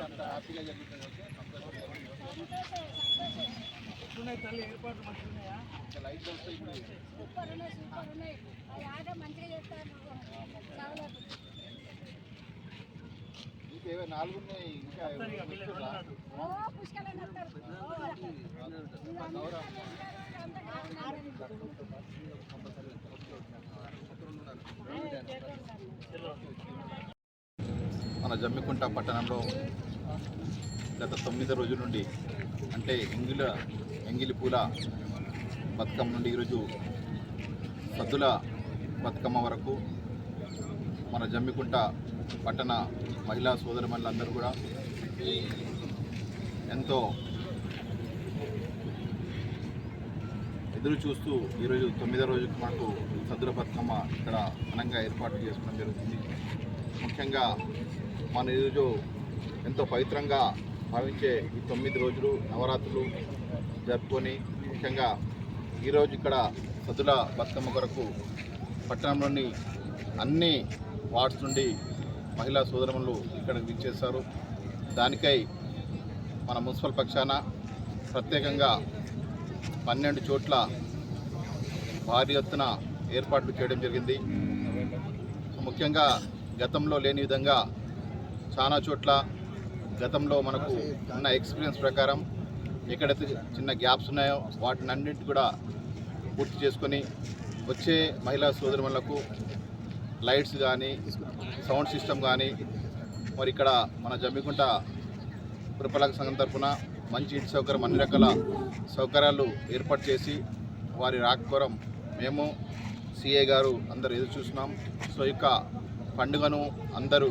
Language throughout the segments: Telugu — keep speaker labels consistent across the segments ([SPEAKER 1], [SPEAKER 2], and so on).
[SPEAKER 1] అంత హ్యాపీగా జరుగుతుంది
[SPEAKER 2] ఎట్లున్నాయి తల్లి ఏర్పాట్లు మంచిగా
[SPEAKER 1] ఇంకా లైట్ వస్తాయి ఇప్పుడు
[SPEAKER 3] సూపర్ ఉన్నాయి సూపర్ ఉన్నాయి ఆట మంచిగా చేస్తారు
[SPEAKER 1] ఇంకేవో నాలుగు ఉన్నాయి ఇంకా మన జమ్మికుంట పట్టణంలో గత తొమ్మిది రోజుల నుండి అంటే ఎంగిల ఎంగిలి పూల బతుకమ్మ నుండి ఈరోజు సద్దుల బతుకమ్మ వరకు మన జమ్మికుంట పట్టణ మహిళా సోదరిమణులందరూ కూడా ఎంతో ఎదురు చూస్తూ ఈరోజు తొమ్మిదో రోజుకి మనకు సద్దుల బతుకమ్మ ఇక్కడ ఘనంగా ఏర్పాటు చేసుకోవడం జరుగుతుంది. ముఖ్యంగా మన ఈరోజు ఎంతో పవిత్రంగా భావించే ఈ తొమ్మిది రోజులు నవరాత్రులు జరుపుకొని ముఖ్యంగా ఈరోజు ఇక్కడ సదుల బతుకమ్మ కొరకు పట్టణంలోని అన్ని వార్డ్స్ నుండి మహిళా సోదరములు ఇక్కడ విచ్చేశారు. దానికై మన మున్సిపల్ పక్షాన ప్రత్యేకంగా పన్నెండు చోట్ల భారీ ఎత్తున ఏర్పాట్లు చేయడం జరిగింది. ముఖ్యంగా గతంలో లేని విధంగా చాలా చోట్ల గతంలో మనకు ఉన్న ఎక్స్పీరియన్స్ ప్రకారం ఎక్కడైతే చిన్న గ్యాప్స్ ఉన్నాయో వాటిని అన్నింటి కూడా పూర్తి చేసుకొని వచ్చే మహిళా సోదరులకు లైట్స్ కానీ సౌండ్ సిస్టమ్ కానీ మరి ఇక్కడ మన జమ్మికుంట పురపాలక సంఘం తరఫున మంచి ఇంటి సౌకర్యం అన్ని రకాల సౌకర్యాలు ఏర్పాటు చేసి వారి రాకపోరం మేము సిఏ గారు అందరు ఎదురు చూస్తున్నాం. సో ఇక పండుగను అందరూ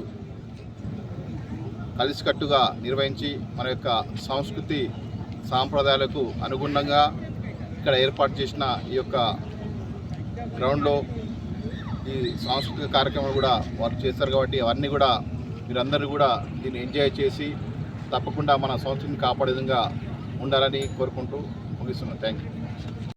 [SPEAKER 1] కలిసికట్టుగా నిర్వహించి మన యొక్క సంస్కృతి సాంప్రదాయాలకు అనుగుణంగా ఇక్కడ ఏర్పాటు చేసిన ఈ యొక్క గ్రౌండ్లో ఈ సాంస్కృతిక కార్యక్రమాలు కూడా వారు చేస్తారు కాబట్టి అవన్నీ కూడా మీరందరూ కూడా దీన్ని ఎంజాయ్ చేసి తప్పకుండా మన సంస్కృతిని కాపాడే విధంగా ఉండాలని కోరుకుంటూ ముగిస్తున్నాను. Thank you